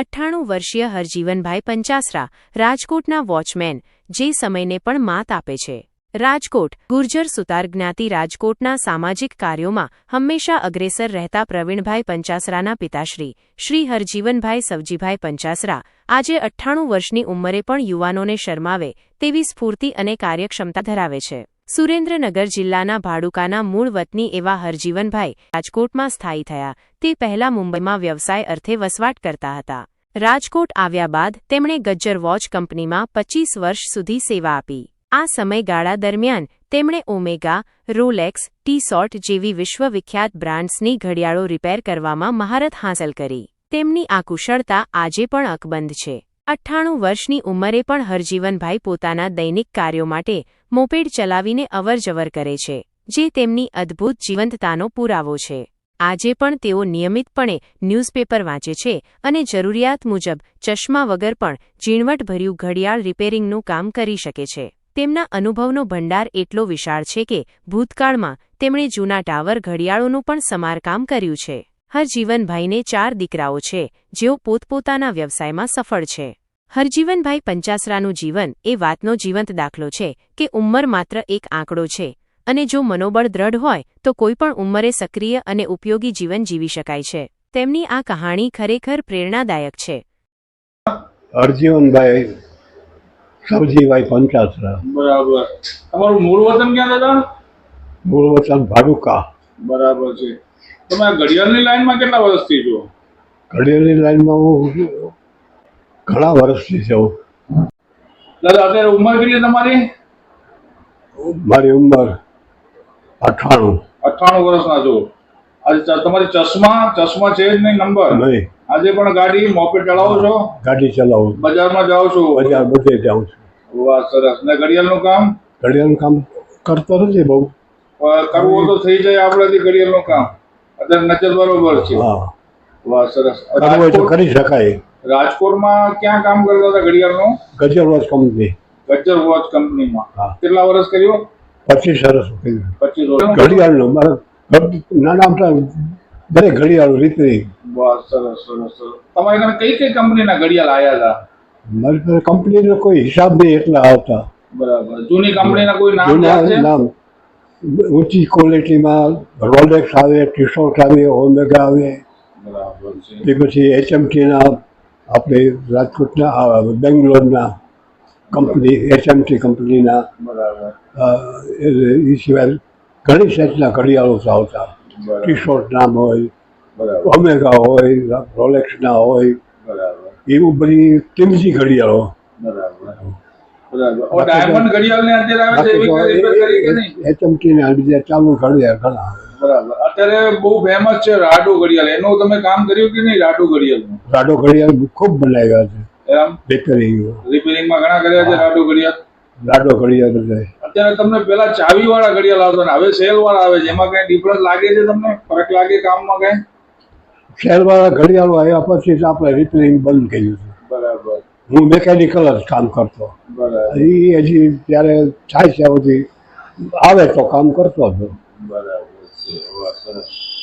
અઠ્ઠાણું વર્ષીય હરજીવનભાઈ પંચાસરા, રાજકોટના વોચમેન, જે સમયને પણ માત આપે છે. રાજકોટ, ગુર્જર સુતાર જ્ઞાતિ રાજકોટના સામાજિક કાર્યોમાં હંમેશા અગ્રેસર રહેતા પ્રવીણભાઈ પંચાસરાના પિતાશ્રી, શ્રી હરજીવનભાઈ સવજીભાઈ પંચાસરા, આજે અઠ્ઠાણું વર્ષની ઉંમરે પણ યુવાનોને શરમાવે તેવી સ્ફૂર્તિ અને કાર્યક્ષમતા ધરાવે છે. સુરેન્દ્રનગર જિલ્લાના ભાડુકાના મૂળ વતની એવા હરજીવનભાઈ રાજકોટમાં સ્થાયી થયા. તે પહેલા મુંબઈમાં વ્યવસાય અર્થે વસવાટ કરતા હતા. રાજકોટ આવ્યા બાદ તેમણે ગજ્જર વોચ કંપનીમાં પચીસ વર્ષ સુધી સેવા આપી. આ સમયગાળા દરમિયાન તેમણે ઓમેગા, રોલેક્સ, ટી સોર્ટ જેવી વિશ્વવિખ્યાત બ્રાન્ડ્સની ઘડિયાળો રિપેર કરવામાં મહારત હાંસલ કરી. તેમની આ કુશળતા આજે પણ અકબંધ છે. અઠ્ઠાણું વર્ષની ઉંમરે પણ હરજીવનભાઈ પોતાના દૈનિક કાર્યો માટે મોપેડ ચલાવીને અવરજવર કરે છે, જે તેમની અદ્ભુત જીવંતતાનો પુરાવો છે. આજે પણ તેઓ નિયમિતપણે ન્યૂઝપેપર વાંચે છે અને જરૂરિયાત મુજબ ચશ્મા વગર પણ ઝીણવટભર્યું ઘડિયાળ રિપેરિંગનું કામ કરી શકે છે. તેમના અનુભવનો ભંડાર એટલો વિશાળ છે કે ભૂતકાળમાં તેમણે જૂના ટાવર ઘડિયાળોનું પણ સમારકામ કર્યું છે. હરજીવનભાઈને ચાર દીકરાઓ છે, જેઓ પોતપોતાના વ્યવસાયમાં સફળ છે. હરજીવનભાઈ પંચાસરાનું જીવન એ વાતનો જીવંત દાખલો છે કે ઉંમર માત્ર એક આંકડો છે અને જો મનોબળ દ્રઢ હોય તો કોઈપણ ઉંમરે સક્રિય અને ઉપયોગી જીવન જીવી શકાય છે. તેમની આ કહાણી ખરેખર પ્રેરણાદાયક છે. હરજીવનભાઈ સવજીભાઈ પંચાસરા. બરાબર. તમારું મૂળ વતન ક્યાં દાદા મૂળ વતન ભાડુકા. બરાબર છે. તમે ઘડિયાળની લાઈનમાં કેટલા વર્ષથી છો? ઘડિયાળની લાઈનમાં હું ઘણા વર્ષથી છે. દાદા અત્યારે ઉંમર કેટલી તમારી? મારી ઉંમર અઠાણું વર્ષ વર્ષના છો. આજે તમારી ચશ્મા? ચશ્મા છે જ નહીં નંબર? નહીં. આજે પણ ગાડી મોપેડ ચલાવો છો? ગાડી ચલાવો બજારમાં જાઓ છો? બજાર બધે જાઉં છું. વાહ સરસ. ને ઘડિયાળનું કામ? ઘડિયાળનું કામ કરતો નથી બહુ. કરવું તો થઈ જાય આપણાથી ઘડિયાળનું કામ. અત્યારે નજર બરોબર છે. હા. વાહ સરસ. કરવું હોય તો કરી શકાય. રાજકોટમાં ક્યાં કામ કરતા હતા ઘડિયાળનું? Gajar watch company. Gajar watch કંપનીમાં. કેટલા વર્ષ કર્યું? પચીસ સરસ કર્યું. પચીસ વર્ષ. ઘડિયાળનું. મારા નાના મોટા દરેક ઘડિયાળ રીતની. વાહ સરસ સરસ સરસ. તમારે કઈ કઈ કંપનીના ઘડિયાળ આવ્યા હતા? મારી પાસે કંપનીનો કોઈ હિસાબ નહીં એટલા આવતા. બરાબર. જૂની કંપનીના કોઈ નામ નામ. ઊંચી ક્વોલિટીમાં રોલેક્સ આવે ટીશર્ટ આવે ઓમેગા આવે. બરાબર છે. તે પછી એચએમટીના આપણે રાજકોટના બેંગ્લોરના કંપની એચએમટી કંપનીના એ સિવાય ઘણી સાઈઝના ઘડિયાળો આવતા. ટી શર્ટ નામ હોય ઓમેગા હોય રોલેક્સના હોય એવું બધી કિંમતી ઘડિયાળો. બરાબર. ચાલુ ઘડિયાળ ઘણા. બરાબર. અત્યારે બહુ ફેમસ છે રાડો ઘડિયાળ. એનું તમે કામ કર્યું કે નહીં રાડુ ઘડિયાળનું? રાડો ઘડિયાળ ખૂબ બનાવ્યા છે. એમ? રિપેરિંગ રિપેરિંગમાં ઘણા કર્યા છે રાડુ ઘડિયાળ? રાડો ઘડિયાળ બધા. અત્યારે તમને પેલા ચાવી વાળા ઘડિયાળ આવતા ને હવે સેલ વાળા આવે છે. એમાં કઈ ડિફરન્સ લાગે છે તમને? ફરક લાગે કામમાં કઈ? શહેરવાળા ઘડિયાળો આવ્યા પછી આપણે રિપેરિંગ બંધ કર્યું છે. બરાબર. હું મેકેનિકલ જ કામ કરતો. બરાબર. એ હજી ત્યારે થાય છે સુધી આવે તો કામ કરતો હતો બરાબર. છે વાહ, સરસ